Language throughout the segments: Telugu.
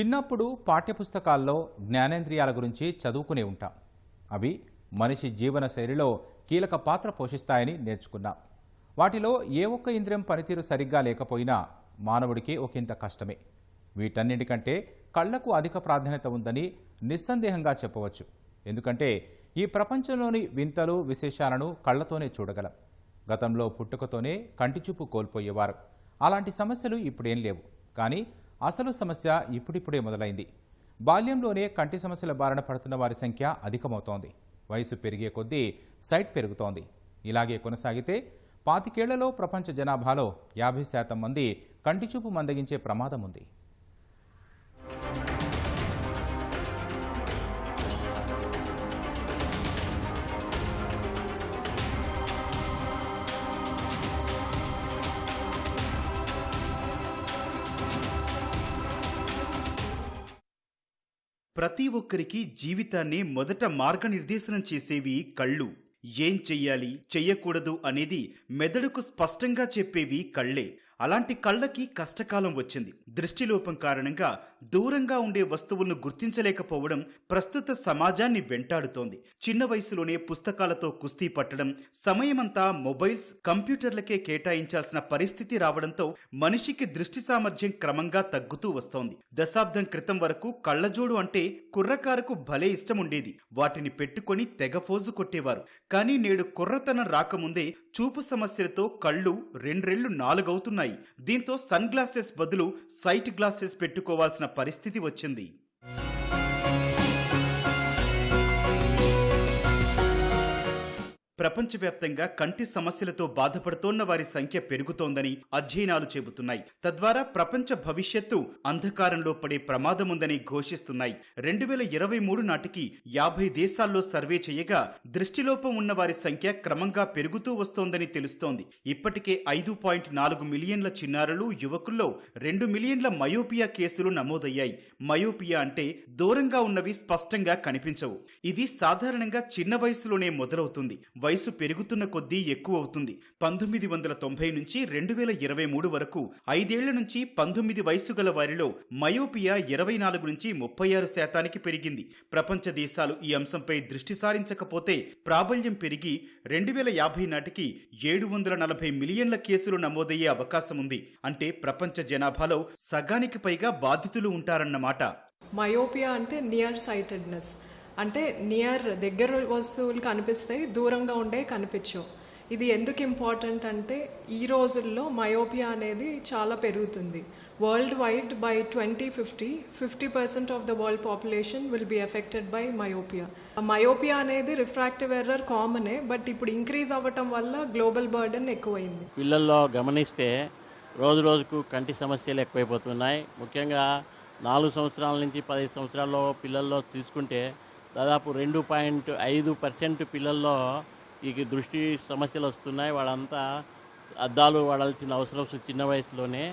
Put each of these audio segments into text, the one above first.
చిన్నప్పుడు పాఠ్యపుస్తకాల్లో జ్ఞానేంద్రియాల గురించి చదువుకునే ఉంటాం. అవి మనిషి జీవన శైలిలో కీలక పాత్ర పోషిస్తాయని నేర్చుకున్నాం. వాటిలో ఏ ఒక్క ఇంద్రియం పనితీరు సరిగ్గా లేకపోయినా మానవుడికి ఒకంత కష్టమే. వీటన్నిటికంటే కళ్ళకు అధిక ప్రాధాన్యత ఉందని నిస్సందేహంగా చెప్పవచ్చు. ఎందుకంటే ఈ ప్రపంచంలోని వింతలు విశేషాలను కళ్ళతోనే చూడగలం. గతంలో పుట్టుకతోనే కంటిచూపు కోల్పోయేవారు. అలాంటి సమస్యలు ఇప్పుడేం లేవు. కానీ అసలు సమస్య ఇప్పుడిప్పుడే మొదలైంది. బాల్యంలోనే కంటి సమస్యల బారిన పడుతున్న వారి సంఖ్య అధికమవుతోంది. వయసు పెరిగే కొద్దీ సైట్ పెరుగుతోంది. ఇలాగే కొనసాగితే పాతికేళ్ళలో ప్రపంచ జనాభాలో యాభై శాతం మంది కంటిచూపు మందగించే ప్రమాదం ఉంది. ప్రతి ఒక్కరికి జీవితాన్ని మొదట మార్గనిర్దేశనం చేసేవి కళ్ళు. ఏం చెయ్యాలి చెయ్యకూడదు అనేది మెదడుకు స్పష్టంగా చెప్పేవి కళ్ళే. అలాంటి కళ్ళకి కష్టకాలం వచ్చింది. దృష్టిలోపం కారణంగా దూరంగా ఉండే వస్తువులను గుర్తించలేకపోవడం ప్రస్తుత సమాజాన్ని వెంటాడుతోంది. చిన్న వయసులోనే పుస్తకాలతో కుస్తీ పట్టడం సమయమంతా మొబైల్స్ కంప్యూటర్లకే కేటాయించాల్సిన పరిస్థితి రావడంతో మనిషికి దృష్టి సామర్థ్యం క్రమంగా తగ్గుతూ వస్తోంది. దశాబ్దం క్రితం వరకు కళ్ళజోడు అంటే కుర్రకారుకు భలే ఇష్టం ఉండేది వాటిని పెట్టుకొని తెగ ఫోజు కొట్టేవారు. కానీ నేడు కుర్రతనం రాకముందే చూపు సమస్యలతో కళ్ళు రెండ్రెళ్ళు నాలుగవుతున్నాయి. దీంతో సన్ గ్లాసెస్ బదులు సైట్ గ్లాసెస్ పెట్టుకోవాల్సిన పరిస్థితి వచ్చింది. ప్రపంచవ్యాప్తంగా కంటి సమస్యలతో బాధపడుతోన్న వారి సంఖ్య పెరుగుతోందని అధ్యయనాలు చెబుతున్నాయి. తద్వారా ప్రపంచ భవిష్యత్తు అంధకారంలో పడే ప్రమాదముందని ఘోషిస్తున్నాయి. రెండు వేల ఇరవై మూడు నాటికి యాభై దేశాల్లో సర్వే చేయగా దృష్టిలోపం ఉన్న వారి సంఖ్య క్రమంగా పెరుగుతూ వస్తోందని తెలుస్తోంది. ఇప్పటికే ఐదు పాయింట్ నాలుగు మిలియన్ల చిన్నారులు యువకుల్లో రెండు మిలియన్ల మయోపియా కేసులు నమోదయ్యాయి. మయోపియా అంటే దూరంగా ఉన్నవి స్పష్టంగా కనిపించవు. ఇది సాధారణంగా చిన్న వయసులోనే మొదలవుతుంది. వయసు పెరుగుతున్న కొద్దీ ఎక్కువ అవుతుంది పంతొమ్మిది వందల తొంభై నుంచి రెండు వేల ఇరవై మూడు వరకు ఐదేళ్ళ నుంచి పంతొమ్మిది వయసు గల వారిలో మయోపియా ఇరవై నాలుగు నుంచి ముప్పై ఆరు శాతానికి పెరిగింది. ప్రపంచ దేశాలు ఈ అంశంపై దృష్టి సారించకపోతే ప్రాబల్యం పెరిగి రెండు వేల యాభై నాటికి ఏడు వందల నలభై మిలియన్ల కేసులు నమోదయ్యే అవకాశం ఉంది. అంటే ప్రపంచ జనాభాలో సగానికి పైగా బాధితులు ఉంటారన్నమాట. మయోపియా అంటే నియర్ సైటెడ్నెస్ అంటే నియర్ దగ్గర వస్తువులు కనిపిస్తాయి దూరంగా ఉండే కనిపించవు. ఇది ఎందుకు ఇంపార్టెంట్ అంటే ఈ రోజుల్లో మయోపియా అనేది చాలా పెరుగుతుంది. World wide by twenty fifty fifty percent of the world population will be affected by myopia myopia అనేది రిఫ్రాక్టివ్ ఎర్రర్ కామనే బట్ ఇప్పుడు ఇంక్రీజ్ అవ్వటం వల్ల గ్లోబల్ బర్డెన్ ఎక్కువైంది. పిల్లల్లో గమనిస్తే రోజు రోజుకు కంటి సమస్యలు ఎక్కువైపోతున్నాయి. ముఖ్యంగా నాలుగు సంవత్సరాల నుంచి పది సంవత్సరాల్లో పిల్లల్లో తీసుకుంటే దాదాపు రెండు పాయింట్ ఐదు పర్సెంట్ పిల్లల్లో ఈ దృష్టి సమస్యలు వస్తున్నాయి. వాళ్ళంతా అద్దాలు వాడాల్సిన అవసరం చిన్న వయసులోనే.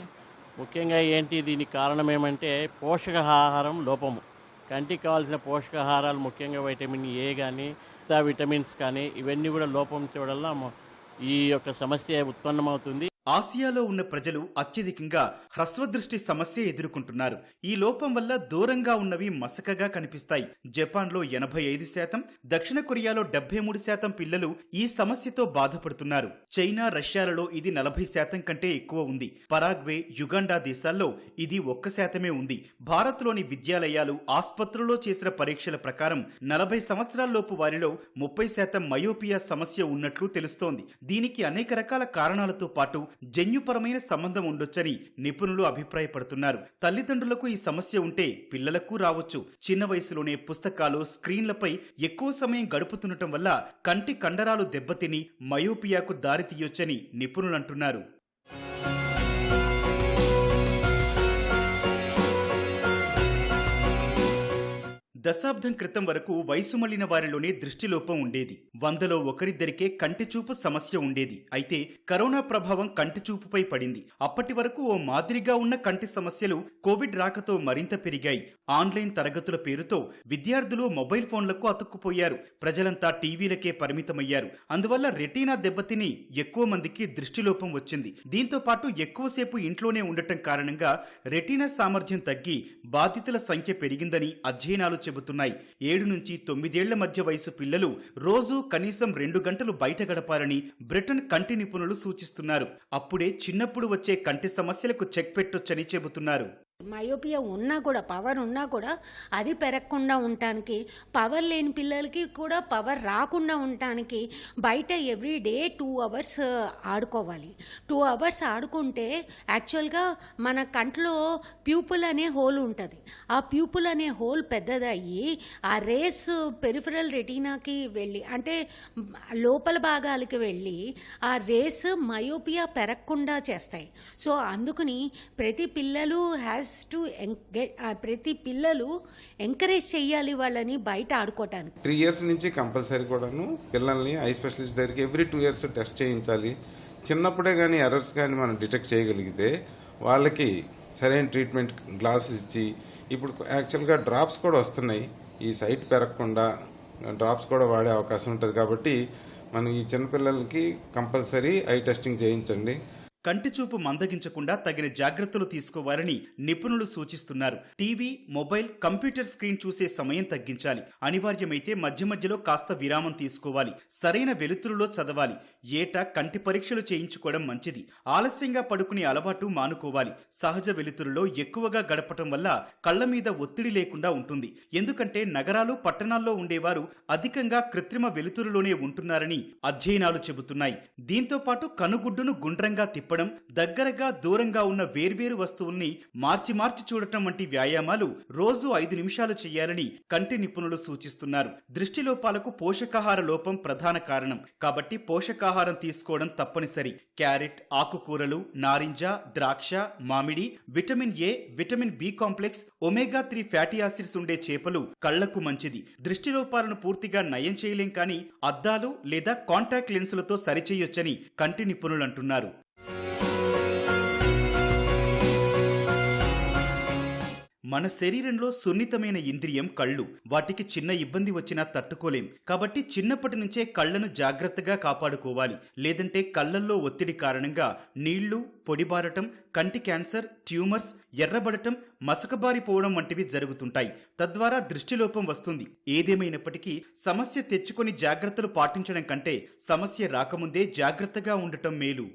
ముఖ్యంగా ఏంటి దీనికి కారణం ఏమంటే పోషకాహారం లోపము. కంటికి కావాల్సిన పోషకాహారాలు ముఖ్యంగా వైటమిన్ ఏ కానీ మిగతా విటమిన్స్ కానీ ఇవన్నీ కూడా లోపం చూడాల ఈ యొక్క సమస్య ఉత్పన్నమవుతుంది. ఆసియాలో ఉన్న ప్రజలు అత్యధికంగా హ్రస్వదృష్టి సమస్య ఎదుర్కొంటున్నారు. ఈ లోపం వల్ల దూరంగా ఉన్నవి మసకగా కనిపిస్తాయి. జపాన్లో ఎనభై ఐదు శాతం దక్షిణ కొరియాలో డెబ్బై మూడు శాతం పిల్లలు ఈ సమస్యతో బాధపడుతున్నారు. చైనా రష్యాలలో ఇది నలభై శాతం కంటే ఎక్కువ ఉంది. పరాగ్వే యుగాండా దేశాల్లో ఇది ఒక్క శాతమే ఉంది. భారత్లోని విద్యాలయాలు ఆసుపత్రుల్లో చేసిన పరీక్షల ప్రకారం నలభై సంవత్సరాల్లోపు వారిలో ముప్పై శాతం మయోపియా సమస్య ఉన్నట్లు తెలుస్తోంది. దీనికి అనేక రకాల కారణాలతో పాటు జన్యుపరమైన సంబంధం ఉండొచ్చని నిపుణులు అభిప్రాయపడుతున్నారు. తల్లిదండ్రులకు ఈ సమస్య ఉంటే పిల్లలకు రావచ్చు. చిన్న వయసులోనే పుస్తకాలు స్క్రీన్లపై ఎక్కువ సమయం గడుపుతుండటం వల్ల కంటి కండరాలు దెబ్బతిని మయోపియాకు దారితీయొచ్చని నిపుణులంటున్నారు. దశాబ్దం క్రితం వరకు వయసు మళ్ళిన వారిలోనే దృష్టిలోపం ఉండేది. వందలో ఒకరిద్దరికే కంటి చూపు సమస్య ఉండేది. అయితే కరోనా ప్రభావం కంటి చూపుపై పడింది. అప్పటి వరకు ఓ మాదిరిగా ఉన్న కంటి సమస్యలు కోవిడ్ రాకతో మరింత పెరిగాయి. ఆన్లైన్ తరగతుల పేరుతో విద్యార్థులు మొబైల్ ఫోన్లకు అతుక్కుపోయారు. ప్రజలంతా టీవీలకే పరిమితమయ్యారు. అందువల్ల రెటీనా దెబ్బతిని ఎక్కువ మందికి దృష్టిలోపం వచ్చింది. దీంతో పాటు ఎక్కువసేపు ఇంట్లోనే ఉండటం కారణంగా రెటీనా సామర్థ్యం తగ్గి బాధితుల సంఖ్య పెరిగిందని అధ్యయనాలు చెబుతున్నాయి. ఏడు నుంచి తొమ్మిదేళ్ళ మధ్య వయసు పిల్లలు రోజు కనీసం రెండు గంటలు బయట గడపాలని బ్రిటన్ కంటి నిపుణులు సూచిస్తున్నారు. అప్పుడే చిన్నప్పుడు వచ్చే కంటి సమస్యలకు చెక్ పెట్టొచ్చని చెబుతున్నారు. మయోపియా ఉన్నా కూడా పవర్ ఉన్నా కూడా అది పెరగకుండా ఉండటానికి పవర్ లేని పిల్లలకి కూడా పవర్ రాకుండా ఉండటానికి బయట ఎవ్రీ డే టూ అవర్స్ ఆడుకోవాలి. టూ అవర్స్ ఆడుకుంటే యాక్చువల్గా మన కంట్లో ప్యూపుల్ అనే హోల్ ఉంటుంది. ఆ ప్యూపుల్ అనే హోల్ పెద్దదయ్యి ఆ రేస్ పెరిఫరల్ రెటీనాకి వెళ్ళి అంటే లోపల భాగాలకి వెళ్ళి ఆ రేస్ మయోపియా పెరగకుండా చేస్తాయి. సో అందుకని ప్రతి పిల్లలు హ్యాస్ టు ప్రతి పిల్లలు ఎంకరేజ్ చేయాలి వాళ్ళని బయట ఆడుకోవటానికి త్రీ ఇయర్స్ నుంచి కంపల్సరీ కూడాను పిల్లల్ని ఐ స్పెషలిస్ట్ దగ్గరికి ఎవ్రీ టూ ఇయర్స్ టెస్ట్ చేయించాలి. చిన్నప్పుడే కానీ ఎర్రర్స్ కానీ మనం డిటెక్ట్ చేయగలిగితే వాళ్ళకి సరైన ట్రీట్మెంట్ గ్లాసెస్ ఇచ్చి ఇప్పుడు యాక్చువల్గా డ్రాప్స్ కూడా వస్తున్నాయి. ఈ సైట్ పెరగకుండా డ్రాప్స్ కూడా వాడే అవకాశం ఉంటుంది కాబట్టి మనం ఈ చిన్నపిల్లలకి కంపల్సరీ ఐ టెస్టింగ్ చేయించండి. కంటి చూపు మందగించకుండా తగిన జాగ్రత్తలు తీసుకోవాలని నిపుణులు సూచిస్తున్నారు. టీవీ మొబైల్ కంప్యూటర్ స్క్రీన్ చూసే సమయం తగ్గించాలి. అనివార్యమైతే మధ్య మధ్యలో కాస్త విరామం తీసుకోవాలి. సరైన వెలుతురులో చదవాలి. ఏటా కంటి పరీక్షలు చేయించుకోవడం మంచిది. ఆలస్యంగా పడుకునే అలవాటు మానుకోవాలి. సహజ వెలుతురులో ఎక్కువగా గడపటం వల్ల కళ్ళ మీద ఒత్తిడి లేకుండా ఉంటుంది. ఎందుకంటే నగరాలు పట్టణాల్లో ఉండేవారు అధికంగా కృత్రిమ వెలుతురులోనే ఉంటున్నారని అధ్యయనాలు చెబుతున్నాయి. దీంతో పాటు కనుగుడ్డును గుండ్రంగా తిప్పడం దగ్గరగా దూరంగా ఉన్న వేర్వేరు వస్తువుల్ని మార్చి మార్చి చూడటం వంటి వ్యాయామాలు రోజు ఐదు నిమిషాలు చేయాలని కంటి నిపుణులు సూచిస్తున్నారు. దృష్టి లోపాలకు పోషకాహార లోపం ప్రధాన కారణం. కాబట్టి పోషకాహారం తీసుకోవడం తప్పనిసరి. క్యారెట్ ఆకుకూరలు నారింజ ద్రాక్ష మామిడి vitamin A vitamin B complex omega three fatty acids ఉండే చేపలు కళ్ళకు మంచిది. దృష్టిలోపాలను పూర్తిగా నయం చేయలేం కానీ అద్దాలు లేదా కాంటాక్ట్ లెన్సులతో సరిచేయొచ్చని కంటి నిపుణులు అంటున్నారు. మన శరీరంలో సున్నితమైన ఇంద్రియం కళ్ళు. వాటికి చిన్న ఇబ్బంది వచ్చినా తట్టుకోలేం. కాబట్టి చిన్నప్పటి నుంచే కళ్ళను జాగ్రత్తగా కాపాడుకోవాలి. లేదంటే కళ్ళల్లో ఒత్తిడి కారణంగా నీళ్ళు పొడిబారటం కంటి క్యాన్సర్ ట్యూమర్స్ ఎర్రబడటం మసకబారిపోవడం వంటివి జరుగుతుంటాయి. తద్వారా దృష్టిలోపం వస్తుంది. ఏదేమైనప్పటికీ సమస్య తెచ్చుకొని జాగ్రత్తలు పాటించడం కంటే సమస్య రాకముందే జాగ్రత్తగా ఉండటం మేలు.